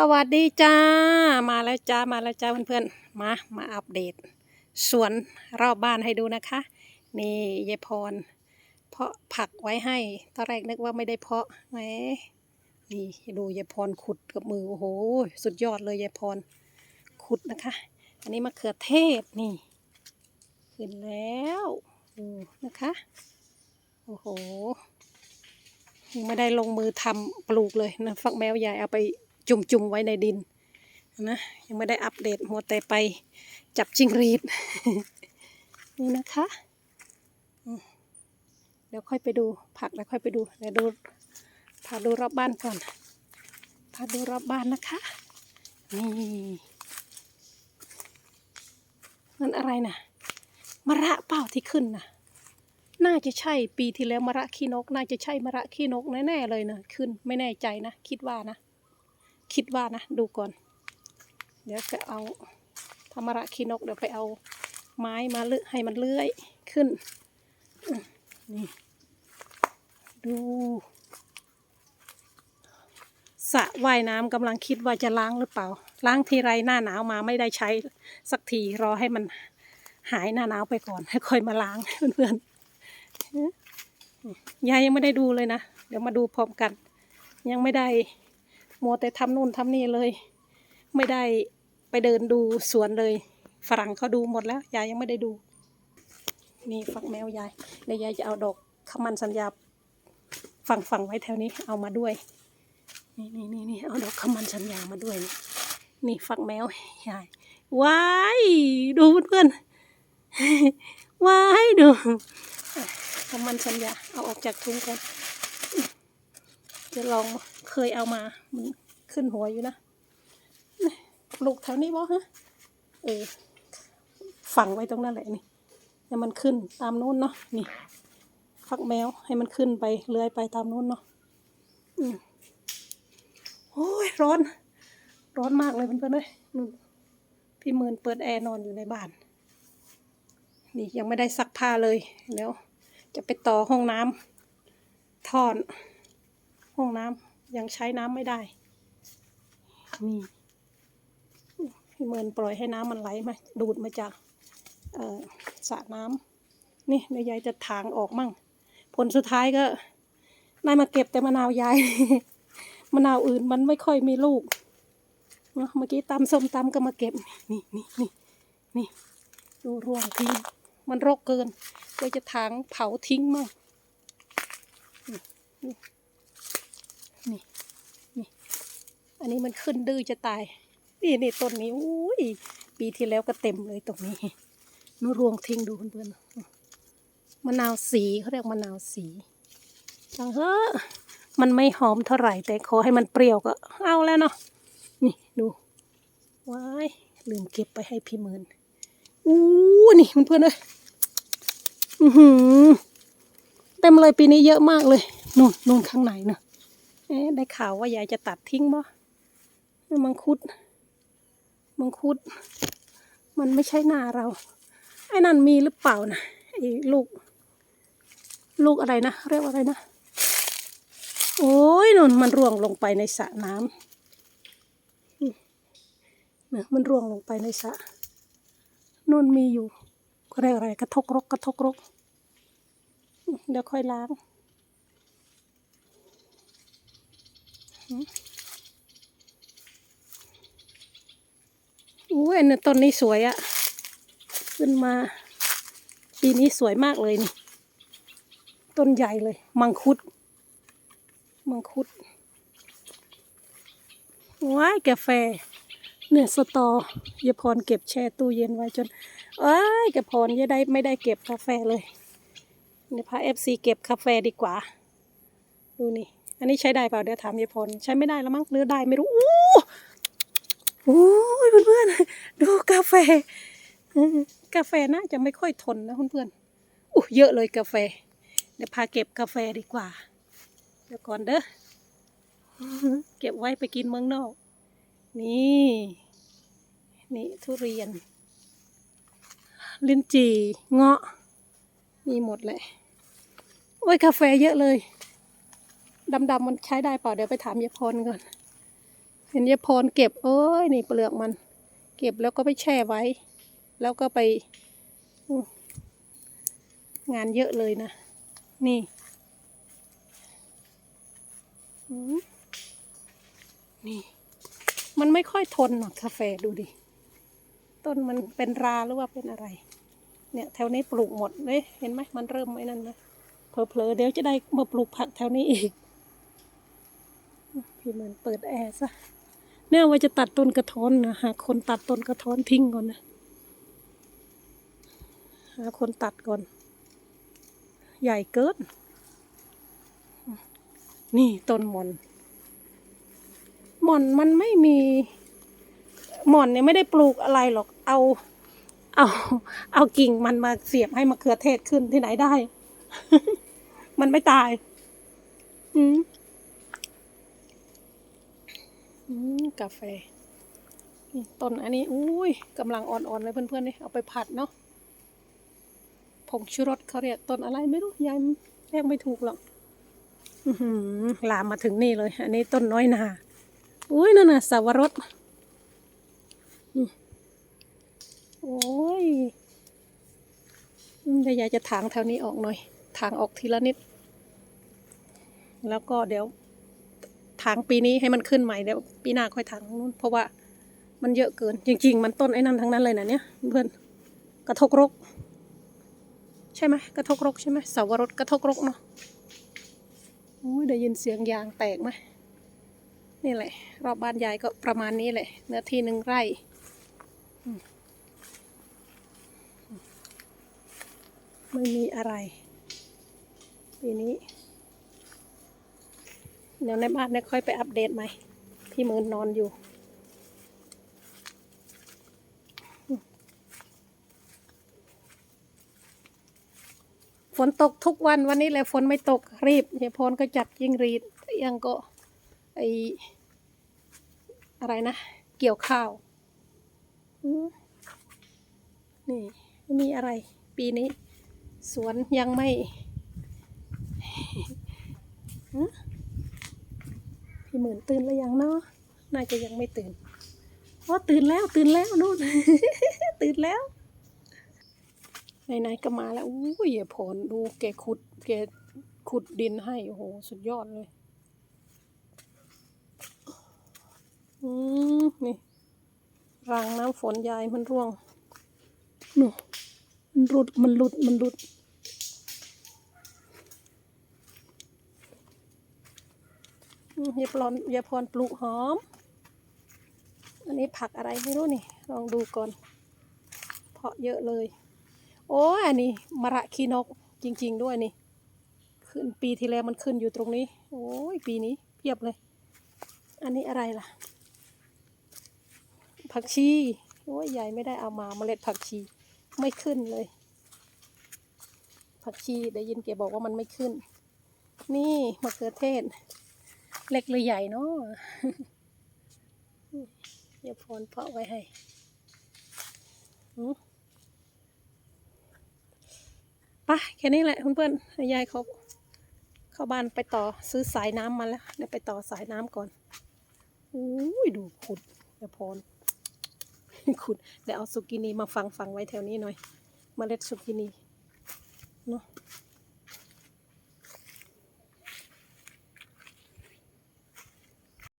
สวัสดีจ้า มาแล้วจ้า มาแล้วจ้าเพื่อนๆ มา มาอัปเดต สวนรอบบ้านให้ดูนะคะ นี่ยายพร เพาะผักไว้ให้ ตอนแรกนึกว่าไม่ได้เพาะแหมนี่ดูยายพรขุดกับมือ โอ้โห สุดยอดเลยยายพร ขุดนะคะ อันนี้มะเขือเทศนี่ ขึ้นแล้วดูนะคะ โอ้โหยังไม่ได้ลงมือทำปลูกเลยนะ ฟักแมวยายเอาไป จุ่มๆไว้ในดินนะยังไม่ได้อัปเดตหัวแต่ไปจับจิงรีดนี่นะคะเดี๋ยวค่อยไปดูผักแล้วค่อยไปดูเดี๋ยวดูพาดูรอบบ้านก่อนพาดูรอบบ้านนะคะนี่นั่นอะไรนะมะระเปล่าที่ขึ้นนะน่าจะใช่ปีที่แล้วมะระขี้นก น่าจะใช่มะระขี้นกแน่ๆเลยนะขึ้นไม่แน่ใจนะ คิดว่านะ คิดว่านะดูก่อน เดี๋ยวจะเอาทำมระขี้นกเดี๋ยวไปเอาไม้มาเลือให้มันเลื้อยขึ้นนี่ดูสระว่ายน้ำกำลังคิดว่าจะล้างหรือเปล่า ล้างทีไรหน้าหนาวมาไม่ได้ใช้สักทีรอให้มันหายหน้าหนาวไปก่อนให้ค่อยมาล้างเพื่อนๆยายยังไม่ได้ดูเลยนะ เดี๋ยวมาดูพร้อมกัน ยังไม่ได้ มัวแต่ทำนู่นทำนี่เลย ไม่ได้ไปเดินดูสวนเลย ฝรั่งเขาดูหมดแล้วยายยังไม่ได้ดู นี่ฝักแมวยายเดี๋ยวยายจะเอาดอกขมันสัญญาฝังฝังไว้แถวนี้เอามาด้วย นี่นี่นี่นี่เอาดอกขมันสัญญามาด้วย นี่นี่ฝักแมวยายว้ายดูเพื่อนว้ายดูขมันสัญญาเอาออกจากถุงก่อน จะลองเคยเอามามันขึ้นหัวอยู่นะปลูกแถวนี้บ่ฮะเออฝังไว้ตรงนั้นแหละนี่ให้มันขึ้นตามนู้นเนาะนี่ฟักแมวให้มันขึ้นไปเลื้อยไปตามนู้นเนาะอืมโอ้ยร้อน ร้อนมากเลยเพื่อนๆเลยพี่หมื่นเปิดแอร์นอนอยู่ในบ้าน นี่ยังไม่ได้ซักผ้าเลยเดี๋ยวจะไปต่อห้องน้ำท่อน ห้องน้ำยังใช้น้ำไม่ได้ นี่พี่เมินปล่อยให้น้ำมันไหลมาดูดมาจากสระน้ำนี่เดี๋ยวยายจะถางออกมั่ง ผลสุดท้ายก็ได้มาเก็บแต่มะนาวยายมะนาวอื่นมันไม่ค่อยมีลูกเนอะเมื่อกี้ตำส้มตำก็มาเก็บ นี่นี่นี่นี่ดูร่วงทิ้งมันรกเกินเลยจะถางเผาทิ้งมั่ง นี่นี่ อันนี้มันขึ้นดื้อจะตาย นี่นี่ต้นนี้อุ้ยปีที่แล้วก็เต็มเลยตรงนี้นูรวงทิ้งดูเพื่อนๆมะนาวสีเขาเรียกมะนาวสีจังเฮ้อมันไม่หอมเท่าไหร่ แต่ขอให้มันเปรี้ยวก็เอาแล้วเนาะนี่ดูว้ายลืมเก็บไปให้พี่เมินอู้นี่เพื่อนๆเลยอือหือเต็มเลยปีนี้เยอะมากเลยนู่นนู่นข้างในเนอะเอ๊ะได้ข่าวว่ายายจะตัดทิ้งบ่ มังคุด มังคุด มันไม่ใช่หน้าเรา ไอ้นั่นมีหรือเปล่านะไอ้ลูก ลูกอะไรนะ เรียกว่าอะไรนะ โอ้ยนู่นมันร่วงลงไปในสระน้ำนี่นะมันร่วงลงไปในสระนู่นมีอยู่ก็เรียกอะไรกระทกรกกระทกรก เดี๋ยวค่อยล้างอุ้ ยอันนี้ต้นนี้สวยอะขึ้นมา ปีนี้สวยมากเลยนี่ ต้นใหญ่เลย มังคุด มังคุด ว้ายกาแฟ เนี่ยสตอยายพรเก็บแช่ตู้เย็นไว้จนเอ้ยกระพรยาได้ไม่ได้เก็บกาแฟเลยเดี๋ยวพาเอฟซีเก็บกาแฟดีกว่า ดูนี่ อันนี้ใช้ได้เปล่าเดี๋ยวถามยายพรใช้ไม่ได้แล้วมั้งหรือได้ไม่รู้อู้ โอ้ยเพื่อนๆดูกาแฟ กาแฟน่าจะไม่ค่อยทนนะเพื่อนๆอู้เยอะเลยกาแฟ เดี๋ยวพาเก็บกาแฟดีกว่า เดี๋ยวก่อนเด้อ เก็บไว้ไปกินเมืองนอก นี่ นี่ทุเรียน ลิ้นจี่เงาะ มีหมดเลยโอ้ยกาแฟเยอะเลยดำๆมันใช้ได้เปล่าเดี๋ยวไปถามยายพรก่อน เห็นยายพรเก็บเอ้ยนี่เปลือกมัน เก็บแล้วก็ไปแช่ไว้ แล้วก็ไปงานเยอะเลยนะ นี่นี่ มันไม่ค่อยทนหรอกกาแฟดูดิ ต้นมันเป็นราหรือว่าเป็นอะไร เนี่ยแถวนี้ปลูกหมดเลยเห็นไหมมันเริ่มไอ้นั่นเลยเผลอๆเดี๋ยวจะได้มาปลูกผักแถวนี้อีก พี่มันเปิดแอร์ซะ เนี่ยว่าจะตัดต้นกระท้อนนะหาคนตัดต้นกระท้อนทิ้งก่อนนะหาคนตัดก่อน ใหญ่เกินนี่ต้นหมอนหม่อนมันไม่มีหม่อนเนี่ยไม่ได้ปลูกอะไรหรอก เอา เอา เอากิ่งมันมาเสียบให้มะเขือเทศขึ้นที่ไหนได้ มันไม่ตาย อืมอืม กาแฟนี่ต้นอันนี้อุ้ยกำลังอ่อนๆเลยเพื่อนๆนี่เอาไปผัดเนาะผงชูรสเขาเรียกต้นอะไรไม่รู้ยายเรียกไม่ถูกหรอกลามมาถึงนี่เลย อันนี้ต้นน้อยนาอุ้ยนั่นน่ะสวรสโอ้ยเดี๋ยวยายจะถางแถวนี้ออกหน่อย ถางออกทีละนิด แล้วก็เดี๋ยว ถางปีนี้ให้มันขึ้นใหม่เดี๋ยวปีหน้าค่อยถางนู้นเพราะว่ามันเยอะเกิน จริง ๆ มันต้นไอ้นั่นทั้งนั้นเลยนะเนี่ยเพื่อนกระทกรก ใช่ไหมกระทกรกใช่ไหมเสาวรสกระทกรกเนาะอุ้ยได้ยินเสียงยางแตกไหมนี่แหละ รอบบ้านยายก็ประมาณนี้แหละเนื้อที่หนึ่งไร่ไม่มีอะไรปีนี้ เดี๋ยวในบ้านเนี่ยค่อยไปอัปเดตใหม่ พี่มืนนอนอยู่ ฝนตกทุกวันวันนี้แหละฝนไม่ตกรีบยายพรก็จัดยิงรีดยังก็ไออะไรนะ เกี่ยวข้าวนี่ไม่มีอะไร ปีนี้ สวนยังไม่ พี่หมื่นตื่นแล้วยังเนาะน่าจะยังไม่ตื่นอ๋อตื่นแล้วตื่นแล้วนู่น ตื่นแล้วไหนๆก็มาแล้วอู้ยยายผลดูแกขุดแกขุดดินให้โอ้โหสุดยอดเลยอืมนี่รางน้ำฝนยายมันร่วงหนูมันรุดมันหลุดมันหลุด อืม ยายพรยายพรปลูกหอม อันนี้ผักอะไรไม่รู้นี่ ลองดูก่อน เพาะเยอะเลย โอ้อันนี้มะระคีนกจริง ๆ ด้วยนี่ ขึ้นปีที่แล้วมันขึ้นอยู่ตรงนี้ โอ้ยปีนี้เพียบเลย อันนี้อะไรล่ะ ผักชี โอ้ยยายไม่ได้เอามาเมล็ดผักชีไม่ขึ้นเลย ผักชีได้ยินแกบอกว่ามันไม่ขึ้น นี่มะเขือเทศ เล็กหรือใหญ่เนาะเดี๋ยวพรเพาะไว้ให้หืมไปแค่นี้แหละเพื่อนๆยายเขาเข้าบ้านไปต่อซื้อสายน้ำมาแล้ว เดี๋ยวไปต่อสายน้ำก่อนอุ้ยดูขุดเดี๋ยวพรขุดเดี๋ยวเอาสุกินีมาฟังฟังไว้แถวนี้หน่อยเมล็ดสุกินีเนาะ